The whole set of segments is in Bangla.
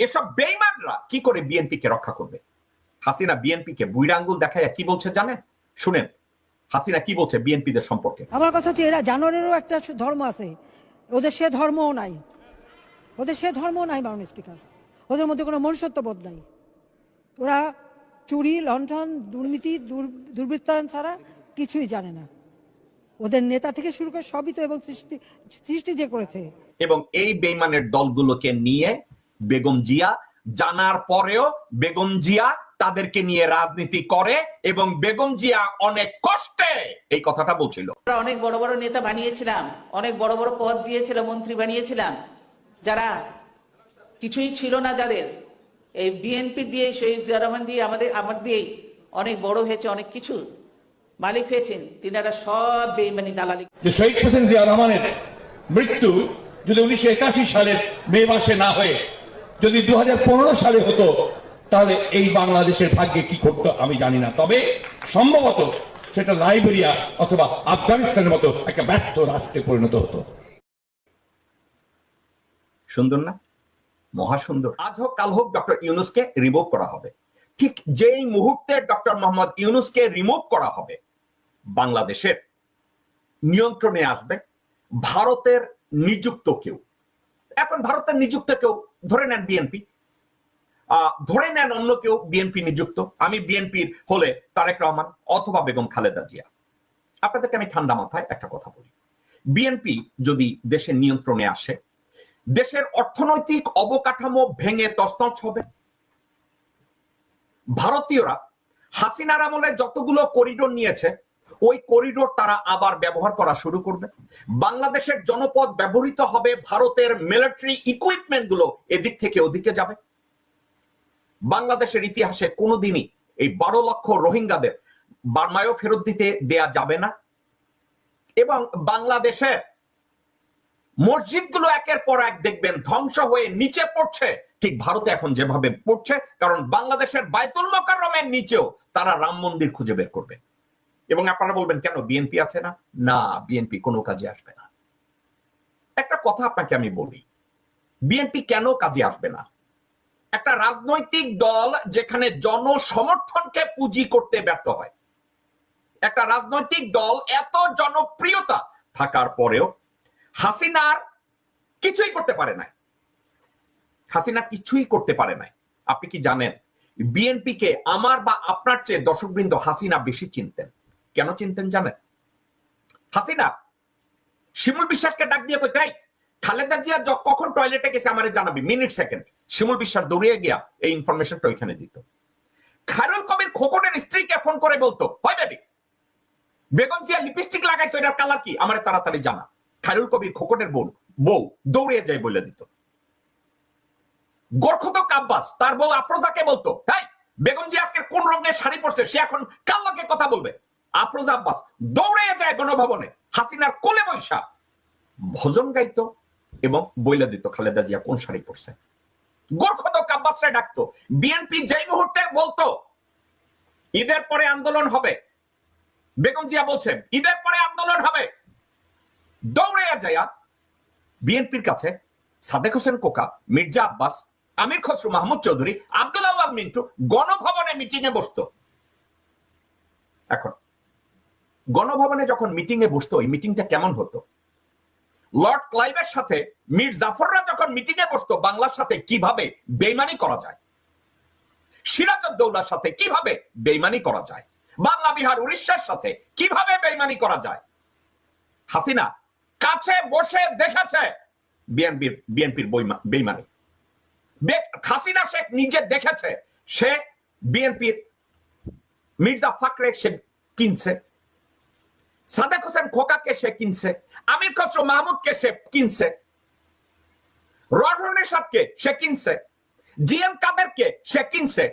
এসব বেইমানরা কি করে বিএনপি কে রক্ষা করবে? হাসিনা বিএনপি কে বুইরা আঙ্গুল দেখায় কি বলছে জানেন? শুনেন হাসিনা কি বলছে বিএনপিদের সম্পর্কে? আমার কথা হচ্ছে এরা জানোয়ারেরও একটা ধর্ম আছে। ওদের সে ধর্মও নাই। ওদের সে ধর্মও নাই মাননীয় স্পিকার। ওদের মধ্যে কোনো মনুষ্যত্ববোধ নাই। ওরা চুরি লণ্ঠন দুর্নীতি দুর- দুর্বৃত্তায়ন ছাড়া কিছুই জানে না। ওদের নেতা থেকে শুরু করে সবই তো এবং সৃষ্টি সৃষ্টি যে করেছে। এবং এই বেইমানের দলগুলোকে নিয়ে বেগম জিয়া জানার পরেও বেগম জিয়া তাদেরকে নিয়ে রাজনীতি করে এবং বেগম জিয়া অনেক কষ্টে এই কথাটা বলছিল। অনেক বড় বড় নেতা বানিয়েছিলাম অনেক বড় বড় পদ দিয়েছিলাম মন্ত্রী বানিয়েছিলাম। যারা কিছুই ছিল না যাদের এই বিএনপি দিয়ে শহীদ জিয়া রহমান দিয়ে আমাদের আমার দিয়েই অনেক বড় হয়েছে অনেক কিছু মালিক হয়েছেন তিনারা সব বেইমানি দালালি শহীদ হোসেন জিয়া রহমানের মৃত্যু যদি উনিশশো একাশি সালের মে মাসে না হয়ে যদি দু হাজার পনেরো সালে হতো, তাহলে এই বাংলাদেশের ভাগ্যে কি করতো আমি জানি না। তবে সম্ভবত সেটা লাইবেরিয়া অথবা আফগানিস্তানের মতো একটা ব্যর্থ রাষ্ট্রে পরিণত হতো। সুন্দর না? মহা সুন্দর। আজ হোক, কাল হোক, ডক্টর ইউনুসকে রিমুভ করা হবে। ঠিক যেই মুহূর্তে ডক্টর মোহাম্মদ ইউনুসকে রিমুভ করা হবে, বাংলাদেশের নিয়ন্ত্রণে আসবে ভারতের নিযুক্ত কেউ। এখন ভারতের নিযুক্ত কেউ ধরে নেন বিএনপি। ধরে নেন অন্য কেউ বিএনপি নিযুক্ত। আমি বিএনপির হলে তারেক রহমান অথবা বেগম খালেদা জিয়া। আপনাদেরকে আমি ঠান্ডা মাথায় একটা কথা বলি। বিএনপি যদি দেশের নিয়ন্ত্রণে আসে, দেশের অর্থনৈতিক অবকাঠামো ভেঙে তছনছ হবে। ভারতীয়রা হাসিনার আমলে যতগুলো করিডোর নিয়েছে ওই করিডোর তারা আবার ব্যবহার করা শুরু করবে। বাংলাদেশের জনপদ ব্যবহৃত হবে ভারতের মিলিটারি ইকুইপমেন্টগুলো এদিক থেকে ওদিকে যাবে। বাংলাদেশের ইতিহাসে কোনোদিনই এই বারো লক্ষ রোহিঙ্গাদের বার্মায়ও ফেরত দিতে দেয়া যাবে না। এবং বাংলাদেশের মসজিদগুলো একের পর এক দেখবেন ধ্বংস হয়ে নিচে পড়ছে। ঠিক ভারতে এখন যেভাবে পড়ছে, কারণ বাংলাদেশের বায়তুল মোকাররমের নিচেও তারা রাম মন্দির খুঁজে বের করবে। এবং আপনারা বলবেন, কেন বিএনপি আছে না? না বিএনপি কোনো কাজে আসবে না। একটা কথা আপনাকে আমি বলি বিএনপি কেন কাজে আসবে না? একটা রাজনৈতিক দল যেখানে জনসমর্থনকে পুঁজি করতে ব্যর্থ হয়। একটা রাজনৈতিক দল এত জনপ্রিয়তা থাকার পরেও হাসিনার কিছুই করতে পারে নাই। হাসিনা কিছুই করতে পারে নাই। আপনি কি জানেন বিএনপি কে আমার বা আপনার চেয়ে দর্শকবৃন্দ হাসিনা বেশি চিনতেন। কেন চিনতেন জানেন? হাসিনা, শিমুল বিশ্বাসকে ডাক দিয়ে কোথায় খালেদা জিয়া কখন টয়লেটে গেছে আমারে জানাবি? মিনিট সেকেন্ড শিমুল বিশ্বাস দৌড়িয়ে গিয়া এই ইনফরমেশনটা ওইখানে দিত। খায়রুল কবির খোকনের স্ত্রীকে ফোন করে বলতো হয় ড্যাডি বেগম জিয়া লিপস্টিক লাগাইছে এটার কালার কি? আমার তাড়াতাড়ি জানা। খায়রুল কবির খোকনের বোন, বউ দৌড়িয়ে যায় বলে দিত। গোরখত কাব্বাস, তার বউ আফরোজাকে বলতো তাই বেগম জি আজকে কোন রঙের শাড়ি পরছে? সে এখন কার লগে কথা বলবে? আফরোজা আব্বাস দৌড়ে যায় গণভবনে। হাসিনার কোলে বৈশা। ভজন গাইতো এবং বইলা দিত খালেদা জিয়া কোন শাড়ি আব্বাসরা ডাকতো, বিএনপি যেই মুহূর্তে বলতো, ঈদের পরে আন্দোলন হবে। বেগম জিয়া বলছেন, ঈদের পরে আন্দোলন হবে। দৌড়ে যায়া বিএনপির কাছে সাদেক হোসেন কোকা, মির্জা আব্বাস, আমির খসরু, মাহমুদ চৌধুরী, আব্দুল মিন্টু গণভবনে মিটিং এ বসতো। এখন গণভবনে যখন মিটিং এ বসতো, এই মিটিংটা কেমন হতো? লর্ড ক্লাইভের সাথে, মীর জাফররা যখন মিটিং এ বসতো, বাংলার সাথে কীভাবে বেইমানি করা যায়? সিরাজউদ্দৌলার সাথে কীভাবে বেইমানি করা যায়? বাংলা, বিহার, উড়িষ্যার সাথে কীভাবে বেইমানি করা যায়? হাসিনা, কাছে বসে দেখেছে বিএনপির বিএনপির বেইমানি। হাসিনা শেখ নিজে দেখেছে, সে বিএনপির মির্জা ফাকরে সে কিনছে। সাদেক হোসেন খোকাকে সে কিনছে, আমির খসরু মাহমুদকে সে কিনছে রজনী সাহকে সে কিনছে জিএম কাদেরকে সে কিনছে,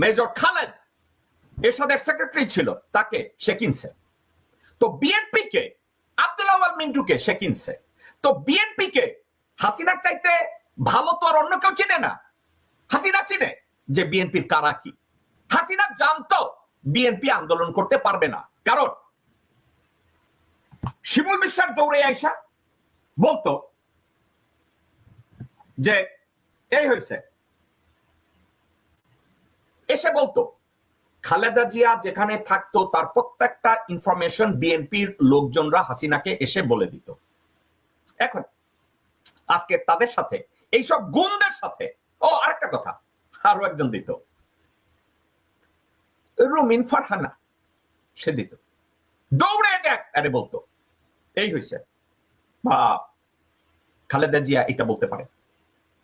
মেজর খালেদ এরশাদের সেক্রেটারি ছিল, তাকে সে কিনছে। তো বিএনপি কে আব্দুল আওয়াল মিন্টুকে সে কিনছে। তো বিএনপি কে হাসিনার চাইতে ভালো তো আর অন্য কেউ চেনে না। হাসিনা চিনে যে বিএনপির কারা কি। হাসিনা জানতো বিএনপি আন্দোলন করতে পারবে না। কারণ শিমুল বিশ্বাস দৌড়ে আইসা বলতো যে, এই হয়েছে। এসে বলতো, খালেদা জিয়া যেখানে থাকতো, তার প্রত্যেকটা ইনফরমেশন বিএনপির লোকজনরা হাসিনাকে এসে বলে দিত। এখন, আজকে তাদের সাথে, এইসব গুণদের সাথে, ও, আরেকটা কথা আরও একজন দিত, রুমিন ফারহানা, সে দিত। দৌড়ে যাক আরে বলতো, এই হয়েছে বা খালেদা জিয়া এটা বলতে পারে।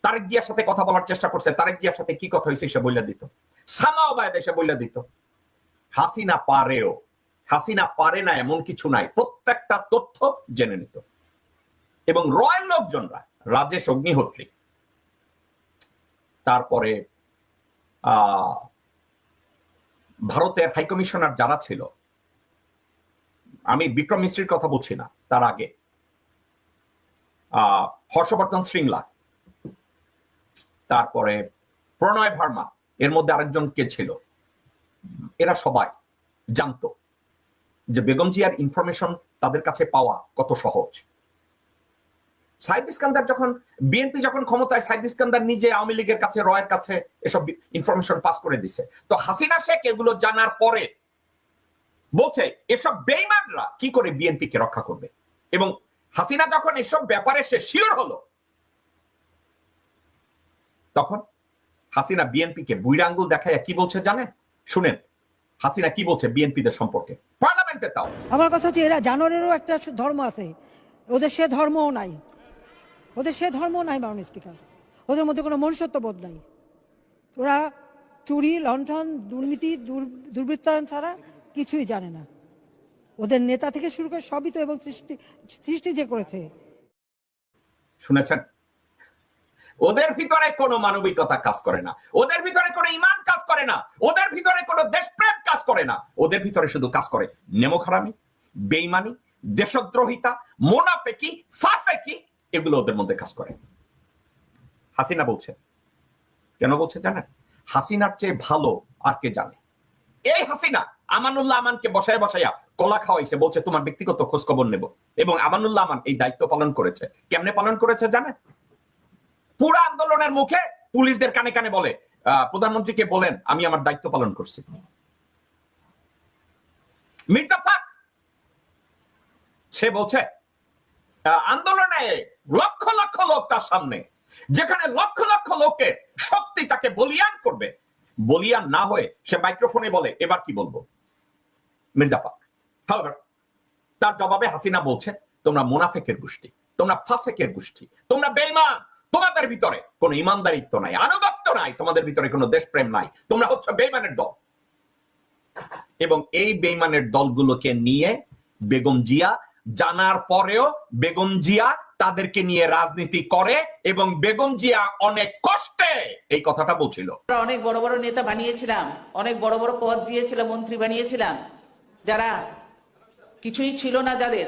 তারেক জিয়ার সাথে কথা বলার চেষ্টা করছে, তারেক জিয়ার সাথে কি কথা হয়েছে সে দিত। সামাও বায়দা সে বইলা দিত। হাসিনা পারেও, হাসিনা পারে না এমন কিছু নাই, প্রত্যেকটা তথ্য জেনে নিত। এবং রয়্যাল লোকজনরা, রাজেশ অগ্নিহোত্রী, তারপরে ভারতের হাইকমিশনার যারা ছিল আমি বিক্রম মিস্ত্রির কথা বলছি না, তার আগে। হর্ষবর্ধন শৃঙ্গলা তারপরে প্রণয় ভার্মা, এর মধ্যে আরেকজন কে ছিল? এরা সবাই জানতো যে বেগম জিয়ার ইনফরমেশন তাদের কাছে পাওয়া কত সহজ। সাইদ ইস্কান্দার যখন বিএনপি যখন ক্ষমতায়, সাইদ ইস্কান্দার নিজে আওয়ামী লীগের কাছে, রয়ের কাছে এসব ইনফরমেশন পাস করে দিছে। তো হাসিনা শেখ এগুলো জানার পরে বলছে, এসব বেইমানরা কি করে বিএনপি কে রক্ষা করবে? এবং হাসিনা যখন এসব ব্যাপারে সে শিওর হলো, তখন হাসিনা বিএনপি কে বুইরা দেখায় কি বলছে জানেন? শুনেন, হাসিনা কি বলছে বিএনপিদের সম্পর্কে? পার্লামেন্টে তাও। আমার কথা হচ্ছে, এরা জানোয়ারেরও একটা ধর্ম আছে। ওদের সে ধর্মও নাই। ওদের সে ধর্মও নাই মাননীয় স্পিকার। ওদের মধ্যে কোনো মনুষ্যত্ব বোধ নাই। ওরা চুরি, লণ্ঠন, দুর্নীতি, দুর- দুর্বৃত্তায়ন ছাড়া কিছুই জানে না। ওদের নেতা থেকে শুরু করে সবই তো এবং সৃষ্টি সৃষ্টি যে করেছে। শুনেছেন? ওদের ভিতরে কোনো মানবিকতা কাজ করে না। ওদের ভিতরে কোনো ইমান কাজ করে না। ওদের ভিতরে কোনো দেশপ্রেম কাজ করে না। ওদের ভিতরে শুধু কাজ করে নেমখারামি বেইমানি, দেশদ্রোহিতা, মোনাফেকি, ফাসেকি, এগুলো ওদের মধ্যে কাজ করে। হাসিনা বলছে। কেন বলছে জানেন? হাসিনার চেয়ে ভালো আর কে জানে? এই হাসিনা, আমানুল্লাহ আমানকে বসায় বসাইয়া কলা খাওয়াইছে, বলছে, তোমার ব্যক্তিগত খোঁজ খবর নেব। এবং আমানুল্লাহ আমান এই দায়িত্ব পালন করেছে। কেমনে পালন করেছে জানেন? পুরো আন্দোলনের মুখে পুলিশদের কানে কানে বলে প্রধানমন্ত্রীকে বলেন, আমি আমার দায়িত্ব পালন করছি। সে বলছে আন্দোলনে লক্ষ লক্ষ লোক তার সামনে, যেখানে লক্ষ লক্ষ লোকের শক্তি তাকে বলিয়ান করবে বলিয়ান না হয়ে সে মাইক্রোফোনে বলে, এবার কি বলব? মির্জা ফাক তার জবাবে হাসিনা বলছে, তোমরা মুনাফেকের গোষ্ঠী, তোমরা ফাসেকের গোষ্ঠী, তোমরা বেইমান তোমাদের ভিতরে কোনো ইমানদারিত্ব নাই, আনুগত্য নাই, তোমাদের ভিতরে কোনো দেশপ্রেম নাই, তোমরা হচ্ছে বেইমানের দল। এবং এই বেইমানের দলগুলোকে নিয়ে বেগম জিয়া জানার পরেও বেগম জিয়া তাদেরকে নিয়ে রাজনীতি করে এবং বেগম জিয়া অনেক কষ্টে এই কথাটা বলছিল। আমরা অনেক বড় বড় নেতা বানিয়েছিলাম অনেক বড় বড় পদ দিয়েছিলাম মন্ত্রী বানিয়েছিলাম। যারা কিছুই ছিল না যাদের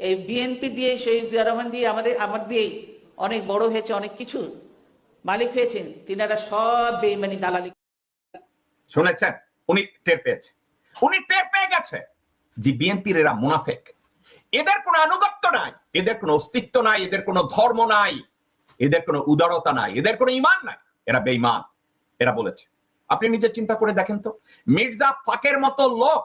এই বিএনপি দিয়ে শহীদ জিয়া রহমান দিয়ে আমাদের আমার দিয়েই অনেক বড় হয়েছে অনেক কিছু মালিক হয়েছেন। তিনারা সব বেইমানি দালালি শুনেছেন? উনি টের পেয়েছে। উনি টের পেয়ে গেছে যে বিএনপির এরা মুনাফেক। এদের কোনো আনুগত্য নাই, এদের কোনো অস্তিত্ব নাই, এদের কোনো ধর্ম নাই, এদের কোনো উদারতা নাই, এদের কোনো ইমান নাই। এরা বেঈমান, এরা বলেছে। আপনি নিজে চিন্তা করে দেখেন তো, মির্জা ফাকের মতো লোক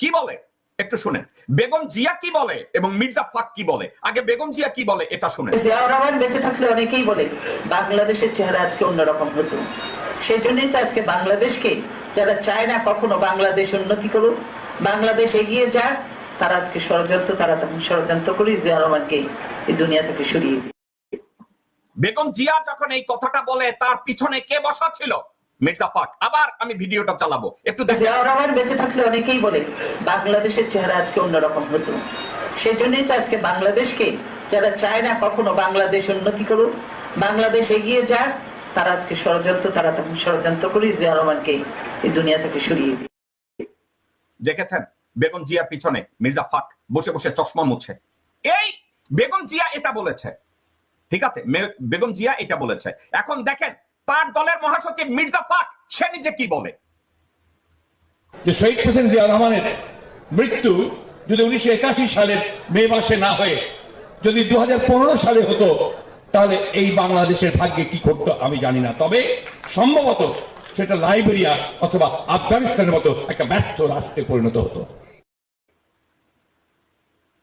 কি বলে? একটু শুনেন। বেগম জিয়া কি বলে এবং মির্জা ফাক কি বলে? আগে বেগম জিয়া কি বলে, এটা শুনেন। জিয়াউর বেঁচে থাকলে অনেকেই বলে, বাংলাদেশের চেহারা আজকে অন্যরকম হতো। সেজন্যই তো আজকে বাংলাদেশকে যারা চায় না কখনো বাংলাদেশ উন্নতি করুক, বাংলাদেশ এগিয়ে যাক তারা আজকে ষড়যন্ত্র তারা তখন ষড়যন্ত্র করে জিয়া রহমানকে এই দুনিয়া থেকে সরিয়ে বেগম জিয়া যখন এই কথাটা বলে তার পিছনে কে বসা ছিল? মির্জা ফাক আবার আমি ভিডিওটা চালাবো। একটু রহমান বেঁচে থাকলে অনেকেই বলে বাংলাদেশের চেহারা আজকে অন্যরকম হতো। সেজন্যই তো আজকে বাংলাদেশকে যারা চায় না কখনো বাংলাদেশ উন্নতি করুক বাংলাদেশ এগিয়ে যাক তারা আজকে ষড়যন্ত্র তারা তখন ষড়যন্ত্র করে জিয়া রহমানকে এই দুনিয়া থেকে সরিয়ে দেখেছেন? বেগম জিয়ার পিছনে মির্জা ফাক বসে বসে চশমা মুছে। এই বেগম জিয়া এটা বলেছে। ঠিক আছে? বেগম জিয়া এটা বলেছে। এখন দেখেন, তার দলের মহাসচিব মির্জা ফাক, সে নিজে কি বলে? যে শহীদ প্রেসিডেন্ট জিয়া রহমানের মৃত্যু যদি উনিশশো একাশি সালের মে মাসে না হয়ে, যদি দু হাজার পনেরো সালে হতো, তাহলে এই বাংলাদেশের ভাগ্যে কি ঘটতো আমি জানি না। তবে সম্ভবত সেটা লাইবেরিয়া অথবা আফগানিস্তানের মতো একটা ব্যর্থ রাষ্ট্রে পরিণত হতো।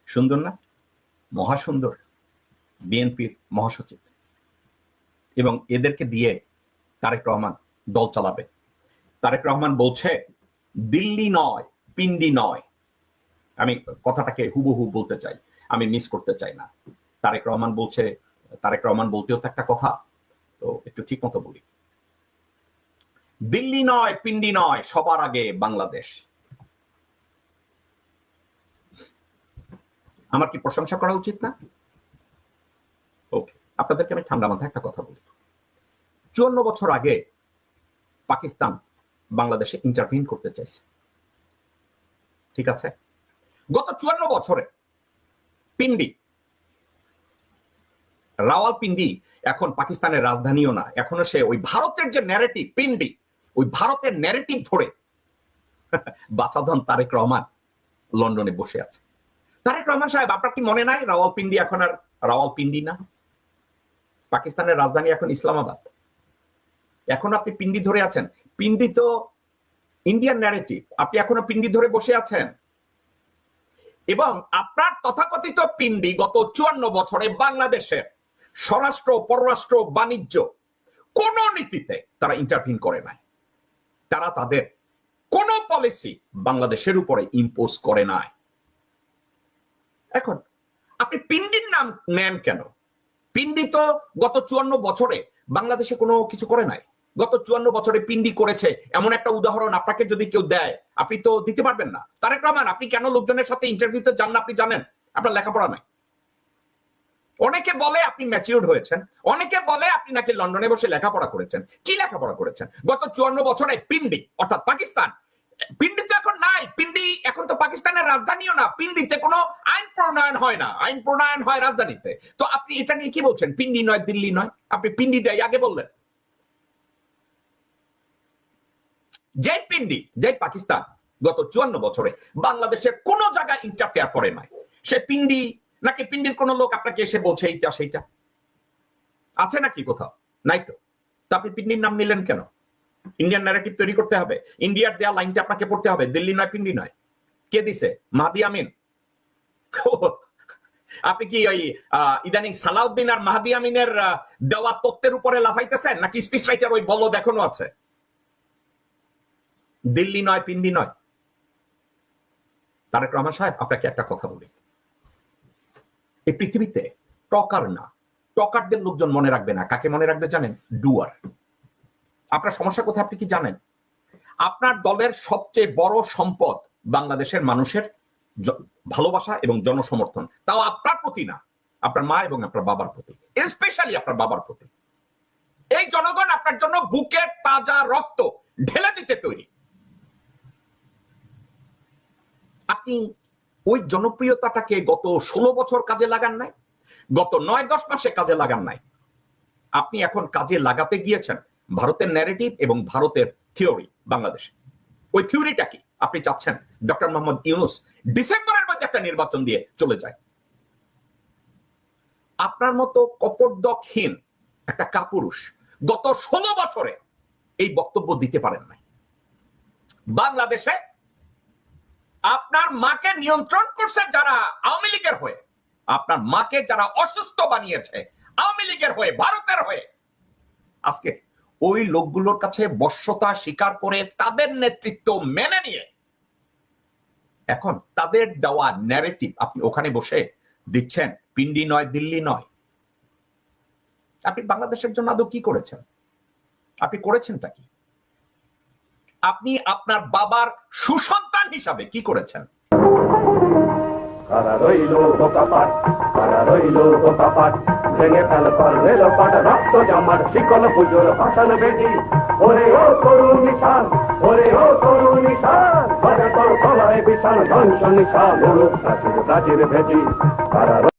সুন্দর না? মহাসুন্দর বিএনপির মহাসচিব। এবং এদেরকে দিয়ে তারেক রহমান দল চালাবে। তারেক রহমান বলছে, দিল্লি নয়, পিন্ডি নয়। আমি কথাটাকে হুবহু বলতে চাই, আমি মিস করতে চাই না। তারেক রহমান বলছে, তারেক রহমান বলতেও তো একটা কথা, তো একটু ঠিক মতো বলি। দিল্লি নয়, পিন্ডি নয়, সবার আগে বাংলাদেশ। আমার কি প্রশংসা করা উচিত না? ওকে আপনাদেরকে আমি ঠান্ডা মাথায় একটা কথা বলি। চুয়ান্ন বছর আগে পাকিস্তান বাংলাদেশে ইন্টারভিন করতে চাইছে। ঠিক আছে? গত চুয়ান্ন বছরে পিন্ডি রাওয়ালপিন্ডি এখন পাকিস্তানের রাজধানীও না। এখনও সে ওই ভারতের যে ন্যারেটিভ পিন্ডি, ওই ভারতের ন্যারেটিভ ধরে বাচাধন তারেক রহমান লন্ডনে বসে আছে। তারেক রহমান সাহেব, আপনার কি মনে নাই? রাওয়ালপিন্ডি এখন আর রাওয়ালপিন্ডি না। পাকিস্তানের রাজধানী এখন ইসলামাবাদ। এখন আপনি পিন্ডি ধরে আছেন। পিন্ডি তো ইন্ডিয়ান ন্যারেটিভ আপনি এখনও পিন্ডি ধরে বসে আছেন। এবং আপনার তথাকথিত পিন্ডি গত চুয়ান্ন বছরে বাংলাদেশের স্বরাষ্ট্র, পররাষ্ট্র, বাণিজ্য কোন নীতিতে তারা ইন্টারভিন করে নাই। তারা তাদের কোন পলিসি বাংলাদেশের উপরে ইম্পোজ করে নাই। এখন, আপনি পিন্ডির নাম নেন কেন? পিন্ডি তো গত চুয়ান্ন বছরে বাংলাদেশে কোনো কিছু করে নাই। গত চুয়ান্ন বছরে পিন্ডি করেছে। এমন একটা উদাহরণ আপনাকে যদি কেউ দেয়, আপনি তো দিতে পারবেন না। তারেক রহমান, আপনি কেন লোকজনের সাথে ইন্টারভিউতে যান না আপনি জানেন? আপনার লেখাপড়া নাই। অনেকে বলে আপনি ম্যাচিউর্ড হয়েছেন। অনেকে বলে আপনি নাকি লন্ডনে বসে লেখাপড়া করেছেন। কি লেখাপড়া করেছেন? গত চুয়ান্ন বছরে পিন্ডি অর্থাৎ পাকিস্তান পিন্ডি তো এখন নাই। পিন্ডি এখন তো পাকিস্তানের রাজধানীও না। পিন্ডিতে কোনো আইন প্রণয়ন হয় না। আইন প্রণয়ন হয় রাজধানীতে। তো আপনি এটা নিয়ে কি বলছেন? পিন্ডি নয়, দিল্লি নয়? আপনি পিন্ডিটাই আগে বললেন। যে পিন্ডি যে পাকিস্তান গত চুয়ান্ন বছরে বাংলাদেশের কোন জায়গায় ইন্টারফেয়ার করে নাই। সে পিন্ডি, নাকি পিন্ডির কোন লোক আপনাকে এসে বলছে এইটা, সেইটা? আছে নাকি কোথাও? নাই তো। তা আপনি পিন্ডির নাম নিলেন কেন? ইন্ডিয়ান ন্যারেটিভ তৈরি করতে হবে। ইন্ডিয়ার দেয়া লাইনটা আপনাকে পড়তে হবে। দিল্লি নয়, পিন্ডি নয়। কে দিছে? মাহাদি আমিন। আপনি কি ওই ইদানিং সালাউদ্দিন আর মাহাদি আমিনের দেওয়া তত্ত্বের উপরে লাফাইতেছেন? নাকি স্পিচ রাইটার ওই বলদ এখনও আছে? দিল্লি নয়, পিন্ডি নয়। তারেক রহমান সাহেব, আপনাকে একটা কথা বলি। এই পৃথিবীতে টকার না। টকারদের লোকজন মনে রাখবে না। কাকে মনে রাখবে জানেন? ডুয়ার। আপনার সমস্যা কোথায় আপনি কি জানেন? আপনার দলের সবচেয়ে বড় সম্পদ বাংলাদেশের মানুষের ভালোবাসা এবং জনসমর্থন। তাও আপনার প্রতি না, আপনার মা এবং আপনার বাবার প্রতি। স্পেশালি আপনার বাবার প্রতি। এই জনগণ আপনার জন্য বুকের তাজা রক্ত ঢেলে দিতে তৈরি। আপনি ওই জনপ্রিয়তাটাকে গত ষোলো বছর কাজে লাগান নাই? গত নয় দশ মাসে কাজে লাগান নাই? আপনি এখন কাজে লাগাতে গিয়েছেন। ভারতের ন্যারেটিভ এবং ভারতের থিওরি বাংলাদেশে। ওই থিওরিটা কি? আপনি চাচ্ছেন ডক্টর মোহাম্মদ ইউনুস ডিসেম্বরের মধ্যে একটা নির্বাচন দিয়ে চলে যায়। আপনার মতো কপর্দকহীন একটা কাপুরুষ গত ষোলো বছরে এই বক্তব্য দিতে পারেন নাই। বাংলাদেশে আপনার মাকে নিয়ন্ত্রণ করছে যারা আওয়ামী লীগের হয়ে, আপনার মাকে যারা অসুস্থ বানিয়েছে, আওয়ামী লীগের হয়ে, ভারতের হয়ে। আজকে ওই লোকগুলোর কাছে বশ্যতা স্বীকার করে তাদের নেতৃত্ব মেনে নিয়ে। এখন তাদের দেওয়া ন্যারেটিভ আপনি ওখানে বসে দিচ্ছেন, পিন্ডি নয়, দিল্লি নয়। আপনি বাংলাদেশের জন্য আদৌ কি করেছেন? আপনি করেছেনটা কি? আপনি আপনার বাবার সুসন্তান হিসাবে কি করেছেন? কারা রইল বোকাপাট কারা রইল বোকাপাট ভেঙে ফেল পর রেল পাট রক্ত জামার শিকল পুজোর ভাষণ বেটি ওরে ও তরুণ নিশান, ওরে ও তরুণ নিশান তোর গলায় বিশাল ধ্বংস নিশান ভেটি কারা